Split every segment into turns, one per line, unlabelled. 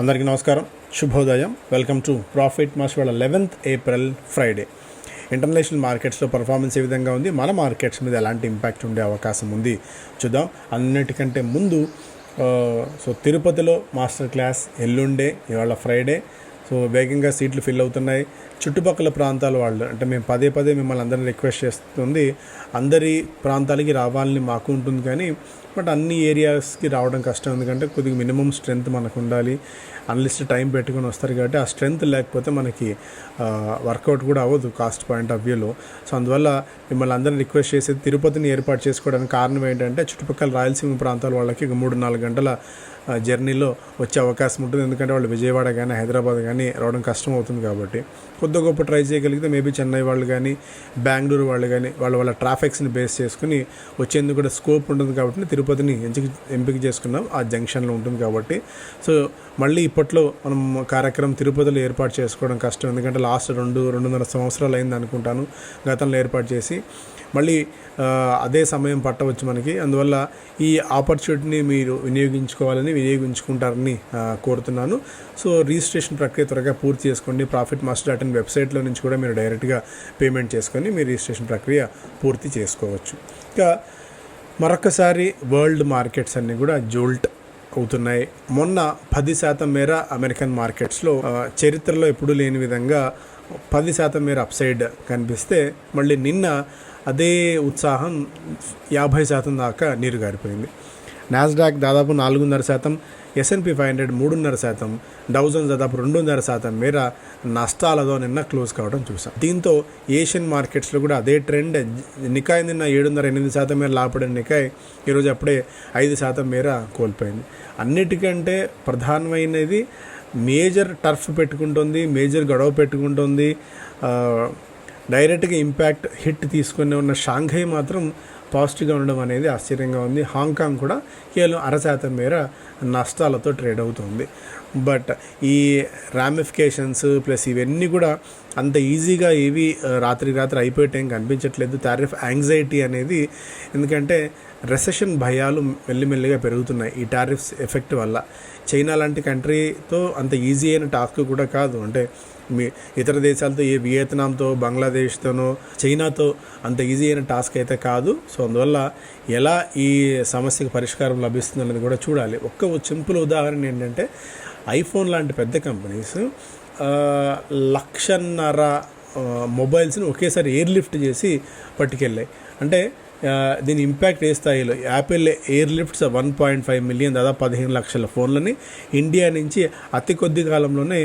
అందరికీ నమస్కారం. శుభోదయం. వెల్కమ్ టు ప్రాఫిట్ మాస్ వాళ్ళ లెవెన్త్ ఏప్రిల్ ఫ్రైడే ఇంటర్నేషనల్ మార్కెట్స్లో పర్ఫార్మెన్స్ ఏ విధంగా ఉంది? మన మార్కెట్స్ మీద ఎలాంటి ఇంపాక్ట్ ఉండే అవకాశం ఉంది? చూద్దాం. అన్నిటికంటే ముందు సో తిరుపతిలో మాస్టర్ క్లాస్ ఎల్లుండే ఇవాళ ఫ్రైడే సో వేగంగా సీట్లు ఫిల్ అవుతున్నాయి. చుట్టుపక్కల ప్రాంతాల వాళ్ళు అంటే మేము పదే పదే మిమ్మల్ని అందరిని రిక్వెస్ట్ చేస్తుంది. అందరి ప్రాంతాలకి రావాలని మాకు ఉంటుంది కానీ బట్ అన్ని ఏరియాస్కి రావడం కష్టం. ఎందుకంటే కొద్దిగా మినిమం స్ట్రెంత్ మనకు ఉండాలి. అన్లిస్ట్ టైం పెట్టుకొని వస్తారు కాబట్టి ఆ స్ట్రెంత్ లేకపోతే మనకి వర్కౌట్ కూడా అవ్వదు కాస్ట్ పాయింట్ ఆఫ్ వ్యూలో. సో అందువల్ల మిమ్మల్ని అందరిని రిక్వెస్ట్ చేసేది తిరుపతిని ఏర్పాటు చేసుకోవడానికి కారణం ఏంటంటే చుట్టుపక్కల రాయలసీమ ప్రాంతాల వాళ్ళకి ఒక మూడు నాలుగు గంటల జర్నీలో వచ్చే అవకాశం ఉంటుంది. ఎందుకంటే వాళ్ళు విజయవాడ కానీ హైదరాబాద్ కానీ రావడం కష్టం అవుతుంది కాబట్టి. కొద్ది గొప్ప ట్రై చేయగలిగితే మేబీ చెన్నై వాళ్ళు కానీ బెంగళూరు వాళ్ళు కానీ వాళ్ళ వాళ్ళ ట్రాఫిక్స్ని బేస్ చేసుకుని వచ్చేందుకు కూడా స్కోప్ ఉంటుంది కాబట్టి తిరుపతిని ఎంపిక ఎంపిక చేసుకున్నాం. ఆ జంక్షన్లో ఉంటుంది కాబట్టి. సో మళ్ళీ ఇప్పట్లో మనం కార్యక్రమం తిరుపతిలో ఏర్పాటు చేసుకోవడం కష్టం. ఎందుకంటే లాస్ట్ రెండు రెండున్నర సంవత్సరాలు అయింది అనుకుంటాను. గతంలో ఏర్పాటు చేసి మళ్ళీ అదే సమయం పట్టవచ్చు మనకి. అందువల్ల ఈ ఆపర్చునిటీని మీరు వినియోగించుకోవాలని వినియోగించుకుంటారని కోరుతున్నాను. సో రిజిస్ట్రేషన్ ప్రక్రియ త్వరగా పూర్తి చేసుకోండి. ప్రాఫిట్ మాస్టర్ డాట్ ఇన్ వెబ్సైట్లో నుంచి కూడా మీరు డైరెక్ట్గా పేమెంట్ చేసుకొని మీ రిజిస్ట్రేషన్ ప్రక్రియ పూర్తి చేసుకోవచ్చు. ఇంకా మరొకసారి వరల్డ్ మార్కెట్స్ అన్నీ కూడా జోల్ట్ అవుతున్నాయి. మొన్న పది శాతం మేర అమెరికన్ మార్కెట్స్లో చరిత్రలో ఎప్పుడూ లేని విధంగా పది శాతం మేర అప్సైడ్ కనిపిస్తే మళ్ళీ నిన్న అదే ఉత్సాహం యాభై శాతం దాకా నీరు గారిపోయింది. నాస్డాక్ దాదాపు నాలుగున్నర శాతం ఎస్ఎన్పి ఫైవ్ హండ్రెడ్ మూడున్నర శాతం డౌజన్ దాదాపు రెండున్నర శాతం మేర నష్టాలతో నిన్న క్లోజ్ కావడం చూసాం. దీంతో ఏషియన్ మార్కెట్స్లో కూడా అదే ట్రెండ్ నికాయ్ నిన్న ఏడున్నర ఎనిమిది శాతం మేర లాభపడిన నికాయ్ ఈరోజు అప్పుడే ఐదు శాతం మేర కోల్పోయింది. అన్నిటికంటే ప్రధానమైనది మేజర్ టర్ఫ్ పెట్టుకుంటుంది మేజర్ గొడవ పెట్టుకుంటుంది డైరెక్ట్గా ఇంపాక్ట్ హిట్ తీసుకుని ఉన్న షాంఘై మాత్రం పాజిటివ్గా ఉండడం అనేది ఆశ్చర్యంగా ఉంది. హాంకాంగ్ కూడా కేవలం అర శాతం మేర నష్టాలతో ట్రేడ్ అవుతుంది. బట్ ఈ రామిఫికేషన్స్ ప్లస్ ఇవన్నీ కూడా అంత ఈజీగా ఏవి రాత్రి రాత్రి అయిపోయేటేం కనిపించట్లేదు. టారిఫ్ యాంగ్జైటీ అనేది ఎందుకంటే రెసెషన్ భయాలు మెల్లిమెల్లిగా పెరుగుతున్నాయి ఈ టారిఫ్స్ ఎఫెక్ట్ వల్ల. చైనా లాంటి కంట్రీతో అంత ఈజీ అయిన టాస్క్ కూడా కాదు. అంటే ఇతర దేశాలతో ఏ వియత్నాంతో బంగ్లాదేశ్తోనో చైనాతో అంత ఈజీ అయిన టాస్క్ అయితే కాదు. సో అందువల్ల ఎలా ఈ సమస్యకు పరిష్కారం లభిస్తుంది అనేది కూడా చూడాలి. ఒక్క సింపుల్ ఉదాహరణ ఏంటంటే ఐఫోన్ లాంటి పెద్ద కంపెనీస్ లక్షన్నర మొబైల్స్ని ఒకేసారి ఎయిర్ లిఫ్ట్ చేసి పట్టుకెళ్ళాయి. అంటే దీని ఇంపాక్ట్ ఏ స్థాయిలో? Apple air lifts one point five million దాదాపు పదిహేను లక్షల ఫోన్లని ఇండియా నుంచి అతి కొద్ది కాలంలోనే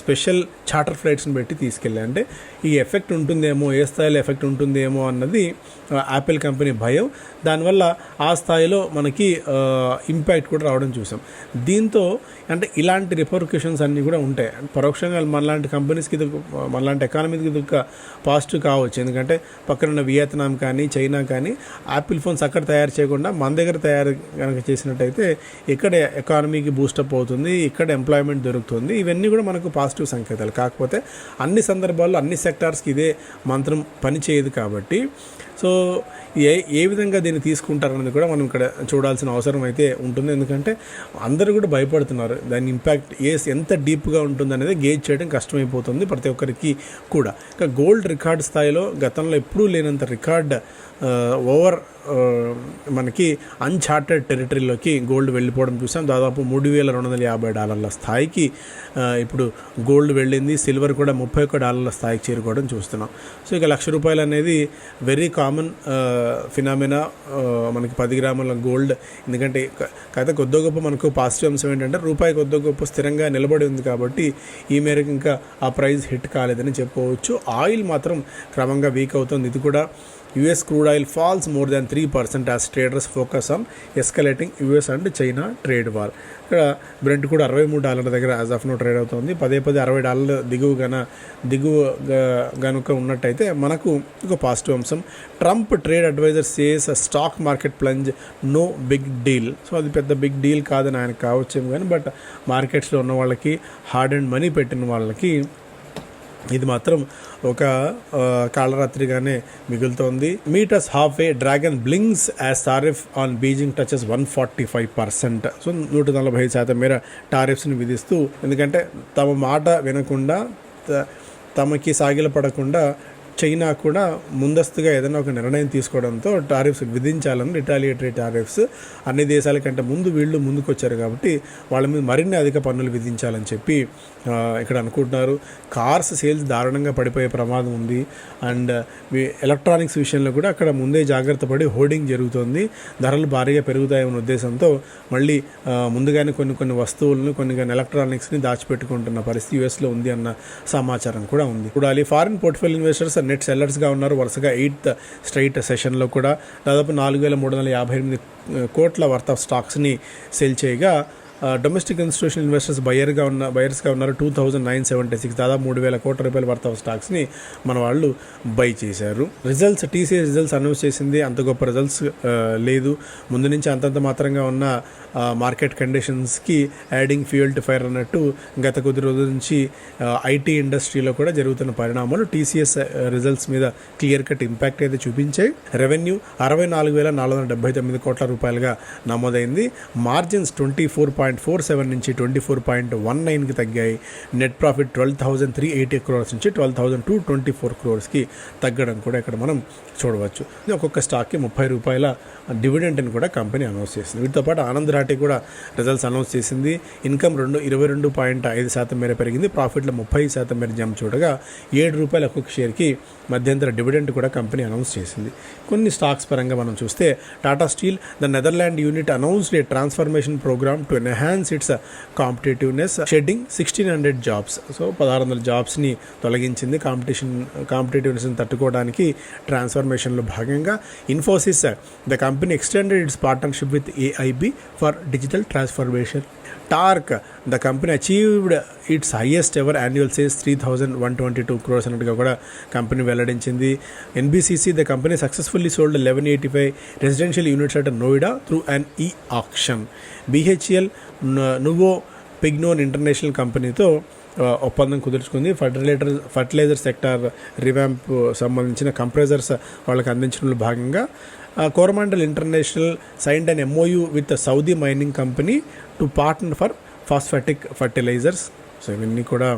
స్పెషల్ చార్టర్ ఫ్లైట్స్ని పెట్టి తీసుకెళ్ళాయి అంటే ఈ ఎఫెక్ట్ ఉంటుందేమో ఏ స్థాయిలో ఎఫెక్ట్ ఉంటుందేమో అన్నది యాపిల్ కంపెనీ భయం. దానివల్ల ఆ స్థాయిలో మనకి ఇంపాక్ట్ కూడా రావడం చూసాం. దీంతో అంటే ఇలాంటి రిపర్క్యూషన్స్ అన్నీ కూడా ఉంటాయి. పరోక్షంగా మనలాంటి కంపెనీస్కి ఇది మనలాంటి ఎకానమీకి ఇది ఒక పాజిటివ్ కావచ్చు. ఎందుకంటే పక్కన వియత్నాం కానీ చైనా కానీ కానీ యాపిల్ ఫోన్స్ అక్కడ తయారు చేయకుండా మన దగ్గర తయారు కనుక చేసినట్టయితే ఇక్కడ ఎకానమీకి బూస్టప్ అవుతుంది ఇక్కడ ఎంప్లాయ్మెంట్ దొరుకుతుంది. ఇవన్నీ కూడా మనకు పాజిటివ్ సంకేతాలు. కాకపోతే అన్ని సందర్భాల్లో అన్ని సెక్టార్స్కి ఇదే మంత్రం పనిచేయదు కాబట్టి సో ఏ ఏ విధంగా దీన్ని తీసుకుంటారన్నది కూడా మనం ఇక్కడ చూడాల్సిన అవసరం అయితే ఉంటుంది. ఎందుకంటే అందరూ కూడా భయపడుతున్నారు. దాని ఇంపాక్ట్ ఏ ఎంత డీప్గా ఉంటుంది అనేది గేజ్ చేయడం కష్టమైపోతుంది ప్రతి ఒక్కరికి కూడా. ఇంకా గోల్డ్ రికార్డ్ స్థాయిలో గతంలో ఎప్పుడూ లేనంత రికార్డ్ ఓవర్ మనకి అన్చార్టెడ్ టెరిటరీలోకి గోల్డ్ వెళ్ళిపోవడం చూసాం. దాదాపు మూడు వేల రెండు వందల యాభై డాలర్ల స్థాయికి ఇప్పుడు గోల్డ్ వెళ్ళింది. సిల్వర్ కూడా ముప్పై ఒక్క డాలర్ల స్థాయికి చేరుకోవడం చూస్తున్నాం. సో ఇక లక్ష రూపాయలు అనేది very common phenomena uh, uh, మనకి పది గ్రాముల గోల్డ్ ఎందుకంటే క- కాకపోతే కొద్ది గొప్ప మనకు పాజిటివ్ అంశం ఏంటంటే రూపాయి కొద్ది గొప్ప స్థిరంగా నిలబడి ఉంది కాబట్టి ఈ మేరకు ఇంకా ఆ ప్రైస్ హిట్ కాలేదని చెప్పవచ్చు. ఆయిల్ మాత్రం క్రమంగా వీక్ అవుతుంది. ఇది కూడా US crude oil falls more than three percent as traders focus on escalating US and China trade war ఇక్కడ బ్రెంట్ కూడా అరవై మూడు డాలర్ల దగ్గర యాజ్ ఆఫ్ నో ట్రేడ్ అవుతుంది. పదే పదే అరవై డాలర్ల దిగువ గన దిగువ గనుక ఉన్నట్టయితే మనకు ఒక పాజిటివ్ అంశం. Trump trade adviser says stock market plunge no big deal so అది పెద్ద బిగ్ డీల్ కాదని ఆయన కావచ్చేమో కానీ బట్ మార్కెట్స్లో ఉన్న వాళ్ళకి హార్డ్ అండ్ మనీ పెట్టిన వాళ్ళకి ఇది మాత్రం ఒక ఆ, కాళరాత్రిగానే మిగులుతోంది. Meters half way dragon blinks as tariff on Beijing touches one forty five percent so నూట నలభై ఐదు శాతం మేర టారిఫ్స్ని విధిస్తూ ఎందుకంటే తమ మాట వినకుండా తమకి సాగిలపడకుండా చైనా కూడా ముందస్తుగా ఏదైనా ఒక నిర్ణయం తీసుకోవడంతో టారిఫ్స్ విధించాలని రిటాలియేటరీ టారిఫ్స్ అన్ని దేశాల కంటే ముందు వీళ్ళు ముందుకొచ్చారు కాబట్టి వాళ్ళ మీద మరిన్ని అధిక పన్నులు విధించాలని చెప్పి ఇక్కడ అనుకుంటున్నారు. కార్స్ సేల్స్ దారుణంగా పడిపోయే ప్రమాదం ఉంది. అండ్ ఎలక్ట్రానిక్స్ విషయంలో కూడా అక్కడ ముందే జాగ్రత్త పడి హోర్డింగ్ జరుగుతుంది. ధరలు భారీగా పెరుగుతాయనే ఉద్దేశంతో మళ్ళీ ముందుగానే కొన్ని కొన్ని వస్తువులను కొన్ని కొన్ని ఎలక్ట్రానిక్స్ని దాచిపెట్టుకుంటున్న పరిస్థితి యుఎస్లో ఉంది అన్న సమాచారం కూడా ఉంది. చూడాలి. ఫారిన్ పోర్ట్ఫోలియో ఇన్వెస్టర్స్ నెట్ సెల్లర్స్గా ఉన్నారు. వరుసగా ఎయిత్ స్ట్రైట్ సెషన్లో కూడా దాదాపు నాలుగు వేల మూడు వందల యాభై ఎనిమిది కోట్ల వర్త్ ఆఫ్ స్టాక్స్ని సెల్ చేయగా డొమెస్టిక్ ఇన్స్టిట్యూషన్ ఇన్వెస్టర్స్ బయర్గా ఉన్న బయర్స్గా ఉన్నారు. Two thousand nine seventy six దాదాపు మూడు వేల కోట్ల రూపాయల వర్త్ ఆఫ్ స్టాక్స్ని మన వాళ్ళు బై చేశారు. రిజల్ట్స్ టీసీఎస్ రిజల్ట్స్ అనౌన్స్ చేసింది. అంత గొప్ప రిజల్ట్స్ లేదు. ముందు నుంచి అంతంత మాత్రంగా ఉన్న మార్కెట్ కండిషన్స్కి యాడింగ్ ఫ్యూయల్ టు ఫైర్ అన్నట్టు గత కొద్ది రోజుల నుంచి ఐటీ ఇండస్ట్రీలో కూడా జరుగుతున్న పరిణామాలు టీసీఎస్ రిజల్ట్స్ మీద క్లియర్ కట్ ఇంపాక్ట్ అయితే చూపించాయి. రెవెన్యూ అరవై నాలుగు వేల నాలుగు వందల డెబ్బై తొమ్మిది కోట్ల రూపాయలుగా నమోదైంది. Margins twenty four point four seven నుంచి ట్వంటీ ఫోర్ పాయింట్ వన్ నైన్కి తగ్గాయి. Net profit twelve thousand three eighty crores నుంచి twelve thousand two twenty four క్రోర్స్కి తగ్గడం కూడా ఇక్కడ మనం చూడవచ్చు. ఇది ఒక్కొక్క స్టాక్కి ముప్పై రూపాయల డివిడెంట్ని కూడా కంపెనీ అనౌన్స్ చేసింది. వీటితో పాటు ఆనంద్ రాఠీ కూడా రిజల్ట్స్ అనౌన్స్ చేసింది. ఇన్కమ్ రెండు ఇరవై రెండు పాయింట్ ఐదు శాతం మేర పెరిగింది. ప్రాఫిట్లో ముప్పై శాతం మేర జంప్ చూడగా ఏడు రూపాయల ఒక్కొక్క షేర్కి మధ్యంతర డివిడెంట్ కూడా కంపెనీ అనౌన్స్ చేసింది. కొన్ని స్టాక్స్ పరంగా మనం చూస్తే Tata steel the Netherland unit announced a transformation programme to enhance its competitiveness shedding sixteen hundred jobs so పదహారు వందల జాబ్స్ని తొలగించింది. కాంపిటీషన్ కాంపిటేటివ్నెస్ని తట్టుకోవడానికి ట్రాన్స్ఫర్మేషన్లో భాగంగా Infosys the company extended its partnership with AIB for digital transformation TARC the company achieved its highest ever annual sales three thousand one twenty two crores అన్నట్టుగా కూడా కంపెనీ వెల్లడించింది. NBCC the company successfully sold eleven eighty five residential units at Noida through an e auction BHEL Nuovo Pignone international కంపెనీతో ఒప్పందం కుదుర్చుకుంది. ఫర్టిలైటర్ fertiliser sector revamp సంబంధించిన compressors వాళ్ళకి అందించడంలో భాగంగా Coromandel International signed and MOU with Saudi mining company to partner for phosphatic fertilisers so ఇవన్నీ కూడా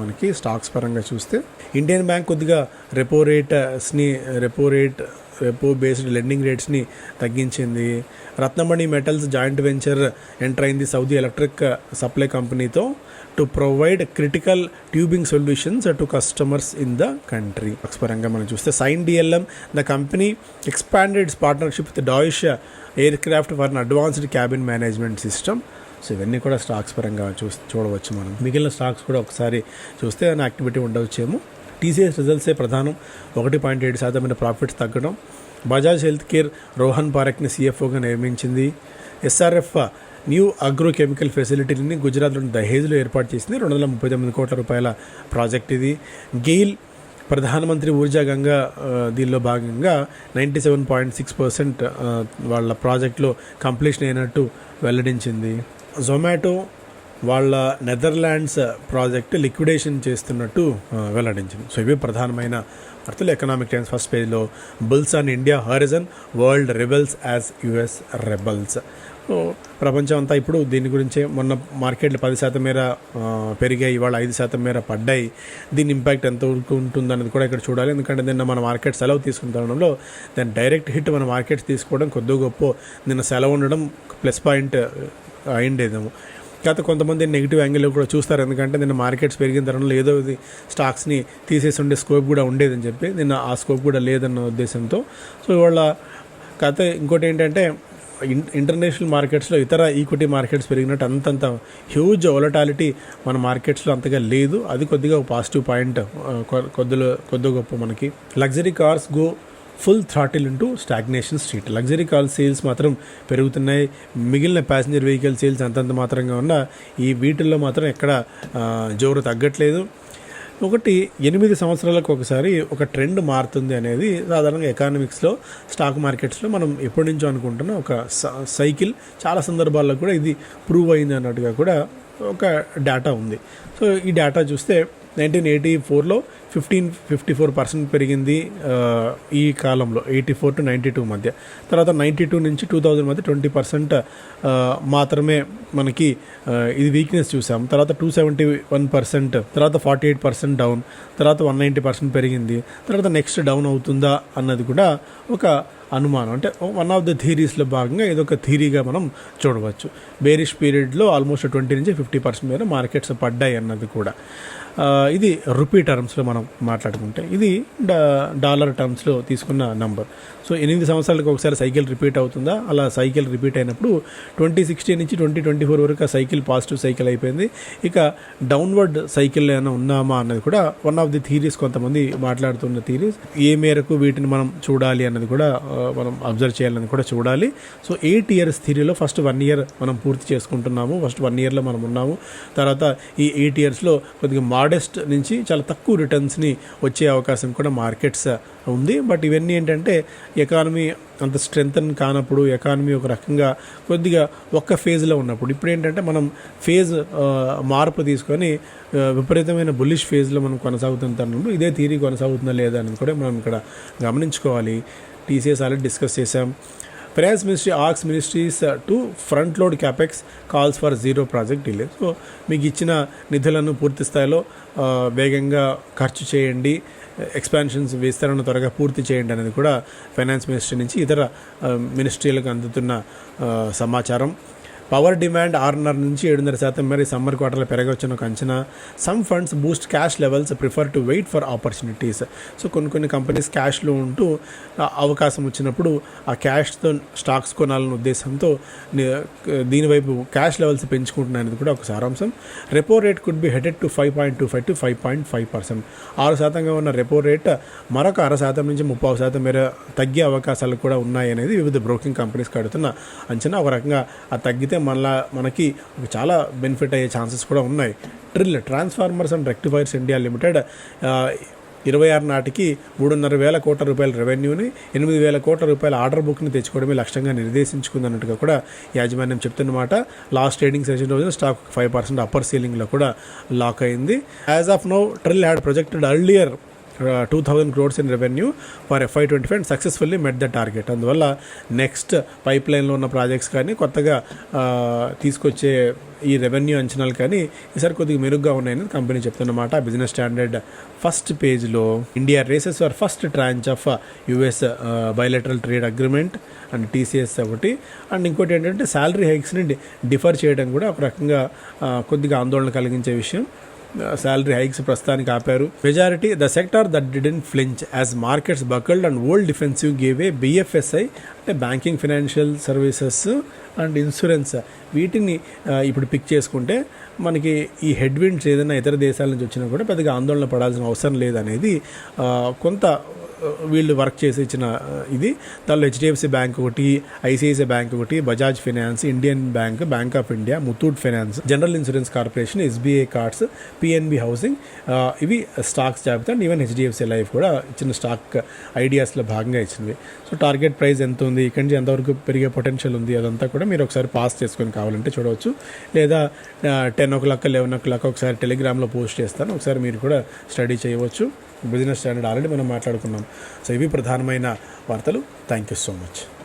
మనకి స్టాక్స్ పరంగా చూస్తే ఇండియన్ బ్యాంక్ కొద్దిగా repo రేట్స్ని repo rate repo based lending రేట్స్ని తగ్గించింది. Ratnamani metals joint venture enter అయింది సౌదీ ఎలక్ట్రిక్ సప్లై కంపెనీతో to provide critical tubing solutions to customers in the country పరంగా మనం చూస్తే Cyient DLM the company expanded partnership with Deutsche aircraft for advanced cabin management system so ఇవన్నీ కూడా stocks పరంగా చూ చూడవచ్చు మనం. మిగిలిన స్టాక్స్ కూడా ఒకసారి చూస్తే దాని యాక్టివిటీ ఉండవచ్చేమో టీసీఎస్ రిజల్ట్సే ప్రధానం. ఒకటి పాయింట్ ఏడు శాతమైన ప్రాఫిట్స్ తగ్గడం. బజాజ్ హెల్త్ కేర్ రోహన్ పారక్ని సీఎఫ్ఓగా నియమించింది. ఎస్ఆర్ఎఫ్ న్యూ అగ్రో కెమికల్ ఫెసిలిటీని గుజరాత్లోని దహేజ్లో ఏర్పాటు చేసింది. రెండు వందల ముప్పై తొమ్మిది కోట్ల రూపాయల ప్రాజెక్ట్ ఇది. గెయిల్ ప్రధానమంత్రి ఊర్జా గంగా దీనిలో భాగంగా ninety seven point six percent వాళ్ళ ప్రాజెక్ట్లో కంప్లీషన్ అయినట్టు వెల్లడించింది. జొమాటో వాళ్ళ నెదర్లాండ్స్ ప్రాజెక్ట్ లిక్విడేషన్ చేస్తున్నట్టు వెల్లడించింది. సో ఇవి ప్రధానమైన వార్తలు ఎకనామిక్ టైమ్స్ ఫస్ట్ పేజ్లో bulls and India horizon world rebels as US rebels. ప్రపంచం అంతా ఇప్పుడు దీని గురించే మొన్న మార్కెట్లు పది శాతం మేర పెరిగాయి ఇవాళ ఐదు శాతం మేర పడ్డాయి. దీని ఇంపాక్ట్ ఎంత వరకు ఉంటుందన్నది కూడా ఇక్కడ చూడాలి. ఎందుకంటే నిన్న మన మార్కెట్ సెలవు తీసుకున్న తరుణంలో దాని డైరెక్ట్ హిట్ మన మార్కెట్స్ తీసుకోవడం కొద్దిగా గొప్ప నిన్న సెలవు ఉండడం ప్లస్ పాయింట్ అయిండేదేమో. కాకపోతే కొంతమంది నెగిటివ్ యాంగిల్లో కూడా చూస్తారు. ఎందుకంటే నేను మార్కెట్స్ పెరిగిన తరుణంలో ఏదో ఇది స్టాక్స్ని తీసేసి ఉండే స్కోప్ కూడా ఉండేదని చెప్పి నేను ఆ స్కోప్ కూడా లేదన్న ఉద్దేశంతో. సో ఇవాళ కాకపోతే ఇంకోటి ఏంటంటే ఇన్ ఇంటర్నేషనల్ మార్కెట్స్లో ఇతర ఈక్విటీ మార్కెట్స్ పెరిగినట్టు అంతంత హ్యూజ్ వొలటాలిటీ మన మార్కెట్స్లో అంతగా లేదు. అది కొద్దిగా ఒక పాజిటివ్ పాయింట్ కొద్దిలో కొద్ది గొప్ప మనకి. Luxury cars go full throttle into stagnation street. Luxury car sales మాత్రం పెరుగుతున్నాయి. మిగిలిన ప్యాసింజర్ వెహికల్ సేల్స్ అంతంత మాత్రంగా ఉన్న ఈ వీటిల్లో మాత్రం ఎక్కడ జోరు తగ్గట్లేదు. ఒకటి ఎనిమిది సంవత్సరాలకు ఒకసారి ఒక ట్రెండ్ మారుతుంది అనేది సాధారణంగా ఎకానమిక్స్లో స్టాక్ మార్కెట్స్లో మనం ఎప్పటి నుంచో అనుకుంటున్న ఒక స- సైకిల్. చాలా సందర్భాల్లో కూడా ఇది ప్రూవ్ అయింది అన్నట్టుగా కూడా ఒక డేటా ఉంది. సో ఈ డేటా చూస్తే నైన్టీన్ ఎయిటీ ఫోర్లో ఫిఫ్టీన్ ఫిఫ్టీ ఫోర్ పర్సెంట్ పెరిగింది ఈ కాలంలో eighty four to ninety two మధ్య. తర్వాత నైంటీ టూ నుంచి టూ థౌజండ్ మధ్య ట్వంటీ పర్సెంట్ మాత్రమే మనకి ఇది వీక్నెస్ చూసాం. తర్వాత టూ సెవెంటీ వన్ పర్సెంట్ తర్వాత ఫార్టీ ఎయిట్ పర్సెంట్ డౌన్ తర్వాత వన్ నైంటీ పర్సెంట్ పెరిగింది. తర్వాత నెక్స్ట్ డౌన్ అవుతుందా అన్నది కూడా ఒక అనుమానం. అంటే వన్ ఆఫ్ ద థీరీస్లో భాగంగా ఇదొక థీరీగా మనం చూడవచ్చు. బేరిష్ పీరియడ్లో ఆల్మోస్ట్ ట్వంటీ నుంచి ఫిఫ్టీ పర్సెంట్ మేర మార్కెట్స్ పడ్డాయి అన్నది కూడా. ఇది రూపీ టర్మ్స్లో మనం మాట్లాడుకుంటే ఇది డాలర్ టర్మ్స్లో తీసుకున్న నంబర్ సో ఎనిమిది సంవత్సరాలకు ఒకసారి సైకిల్ రిపీట్ అవుతుందా? అలా సైకిల్ రిపీట్ అయినప్పుడు ట్వంటీ సిక్స్టీ నుంచి ట్వంటీ ట్వంటీ ఫోర్ వరకు ఆ సైకిల్ పాజిటివ్ సైకిల్ అయిపోయింది. ఇక డౌన్వర్డ్ సైకిల్ ఏమైనా ఉన్నామా అన్నది కూడా వన్ ఆఫ్ ది థీరీస్ కొంతమంది మాట్లాడుతున్న థీరీస్ ఏ మేరకు వీటిని మనం చూడాలి అన్నది కూడా మనం అబ్జర్వ్ చేయాలని కూడా చూడాలి. సో ఎయిట్ ఇయర్స్ థిరీలో ఫస్ట్ వన్ ఇయర్ మనం పూర్తి చేసుకుంటున్నాము. ఫస్ట్ వన్ ఇయర్లో మనం ఉన్నాము. తర్వాత ఈ ఎయిట్ ఇయర్స్లో కొద్దిగా మాడెస్ట్ నుంచి చాలా తక్కువ రిటర్న్స్ని వచ్చే అవకాశం కూడా మార్కెట్స్ ఉంది. బట్ ఇవన్నీ ఏంటంటే ఎకానమీ అంత స్ట్రెంగ్త్ కానప్పుడు ఎకానమీ ఒక రకంగా కొద్దిగా ఒక్క ఫేజ్లో ఉన్నప్పుడు ఇప్పుడు ఏంటంటే మనం ఫేజ్ మార్పు తీసుకొని విపరీతమైన బుల్లిష్ ఫేజ్లో మనం కొనసాగుతున్న ఇదే థీరీ కొనసాగుతుందా లేదా అనేది కూడా మనం ఇక్కడ గమనించుకోవాలి. టీసీఎస్ ఆల్రెడీ డిస్కస్ చేశాం. Finance ministry asks ministries to front load capex calls for zero project delay so మీకు ఇచ్చిన నిధులను పూర్తి స్థాయిలో uh, వేగంగా ఖర్చు చేయండి ఎక్స్పాన్షన్స్ విస్తరణ త్వరగా పూర్తి చేయండి అనేది కూడా ఫైనాన్స్ మినిస్ట్రీ నుంచి ఇతర uh, మినిస్ట్రీలకు అందుతున్న uh, సమాచారం. పవర్ డిమాండ్ ఆరున్నర నుంచి ఏడున్నర శాతం మేర సమ్మర్ క్వార్టర్లో పెరగవచ్చున్న ఒక అంచనా. Some funds boost cash levels prefer to wait for opportunities so కొన్ని కొన్ని కంపెనీస్ క్యాష్లో ఉంటూ అవకాశం వచ్చినప్పుడు ఆ క్యాష్తో స్టాక్స్ కొనాలన్న ఉద్దేశంతో దీనివైపు క్యాష్ లెవెల్స్ పెంచుకుంటున్నాయనేది కూడా ఒక సారాంశం. Repo rate could be headed to five point two five to five point five percent ఆరు శాతంగా ఉన్న రెపో రేట్ మరొక అర శాతం నుంచి ముప్పై శాతం మేర తగ్గే అవకాశాలు కూడా ఉన్నాయి అనేది వివిధ బ్రోకింగ్ కంపెనీస్ కడుతున్న అంచనా. ఒక రకంగా ఆ తగ్గితే మళ్ళా మనకి చాలా బెనిఫిట్ అయ్యే ఛాన్సెస్ కూడా ఉన్నాయి. TRIL transformers and rectifiers India limited ఇరవై ఆరు నాటికి మూడున్నర వేల కోట్ల రూపాయల రెవెన్యూని ఎనిమిది వేల కోట్ల రూపాయల ఆర్డర్ బుక్ని తెచ్చుకోవడమే లక్ష్యంగా నిర్దేశించుకుందన్నట్టుగా కూడా యాజమాన్యం చెప్తున్నమాట. లాస్ట్ ట్రేడింగ్ సెషన్ రోజున స్టాక్ ఫైవ్ పర్సెంట్ అప్పర్ సీలింగ్లో కూడా లాక్ అయింది. As of now TRIL had projected earlier two thousand crores in revenue for FY twenty five successfully met the target అందువల్ల నెక్స్ట్ పైప్ లైన్లో ఉన్న ప్రాజెక్ట్స్ కానీ కొత్తగా తీసుకొచ్చే ఈ రెవెన్యూ అంచనాలు కానీ ఈసారి కొద్దిగా మెరుగ్గా ఉన్నాయని కంపెనీ చెప్తున్నమాట. బిజినెస్ స్టాండర్డ్ ఫస్ట్ పేజ్లో India races for first tranche of US bilateral trade agreement and TCS ఒకటి. అండ్ ఇంకోటి ఏంటంటే శాలరీ హైక్స్ని డిఫర్ చేయడం కూడా ఒక రకంగా కొద్దిగా ఆందోళన కలిగించే విషయం. శాలరీ హైక్స్ ప్రస్తుతానికి ఆపారు. Majority the sector that didn't flinch as markets buckled and old defensive gave way BFSI అంటే banking financial services and insurance వీటిని ఇప్పుడు పిక్ చేసుకుంటే మనకి ఈ హెడ్ విండ్స్ ఏదైనా ఇతర దేశాల నుంచి వచ్చినా కూడా పెద్దగా ఆందోళన పడాల్సిన అవసరం లేదనేది కొంత వీళ్ళు వర్క్ చేసి ఇచ్చిన ఇది. దానిలో హెచ్డిఎఫ్సి బ్యాంక్ ఒకటి ఐసిఐసిఐ బ్యాంక్ ఒకటి Bajaj Finance Indian Bank Bank of India Muthoot Finance General Insurance Corporation SBI Cards PNB Housing. ఇవి స్టాక్స్ జాబితా అండ్ ఈవెన్ హెచ్డిఎఫ్సి లైఫ్ కూడా ఇచ్చిన స్టాక్ ఐడియాస్లో భాగంగా ఇచ్చింది సో టార్గెట్ ప్రైస్ ఎంత ఉంది ఇక్కడి నుంచి ఎంతవరకు పెరిగే పొటెన్షియల్ ఉంది అదంతా కూడా మీరు ఒకసారి పాస్ చేసుకొని కావాలంటే చూడవచ్చు. లేదా ten o'clock eleven o'clock ఒకసారి టెలిగ్రామ్లో పోస్ట్ చేస్తాను ఒకసారి మీరు కూడా స్టడీ చేయవచ్చు. బిజినెస్ స్టాండర్డ్ ఆల్రెడీ మనం మాట్లాడుకున్నాం. సో ఇవి ప్రధానమైన వార్తలు. Thank you so much.